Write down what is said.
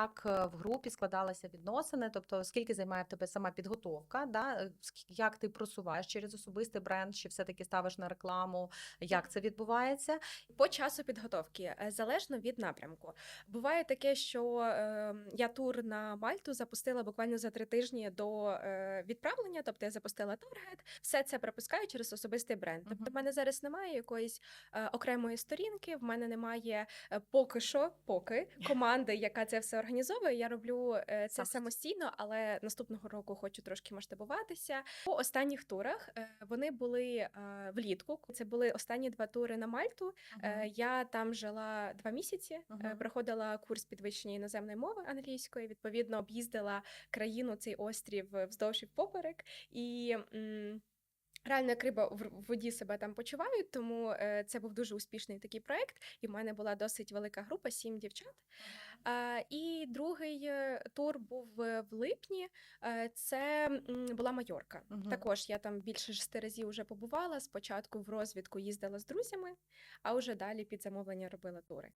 як е, в групі складалися відносини, тобто скільки займає в тебе сама підготовка, да? е, як ти просуваєш через особистий бренд, чи все-таки ставиш на рекламу, як це відбувається? По часу підготовки е, залежно від напрямку. Буває таке, що е, я тур на Мальту запустила буквально за три тижні до е, відправлення. Тобто я запустила таргет, все це пропускаю через особистий бренд. Тобто, в мене зараз немає якоїсь е, окремої сторінки. В мене немає е, поки що, поки команди, яка це все організовує. Я роблю е, це Самостійно. самостійно, але наступного року хочу трошки масштабуватися. По останніх турах е, вони були е, влітку. Це були останні два тури на Мальту. Е, Я там жила два місяці, Мгм. проходила курс підвищення іноземної мови англійської. Відповідно, об'їздила країну цей острів вздовж і впоперек. І реально як риба в воді себе там почувають. Тому е, це був дуже успішний такий проект. І в мене була досить велика група, сім дівчат. І другий е, тур був в липні. Е, Це була Майорка. Мгм. Також я там більше шести разів вже побувала. Спочатку в розвідку їздила з друзями, а вже далі під замовлення робила тури.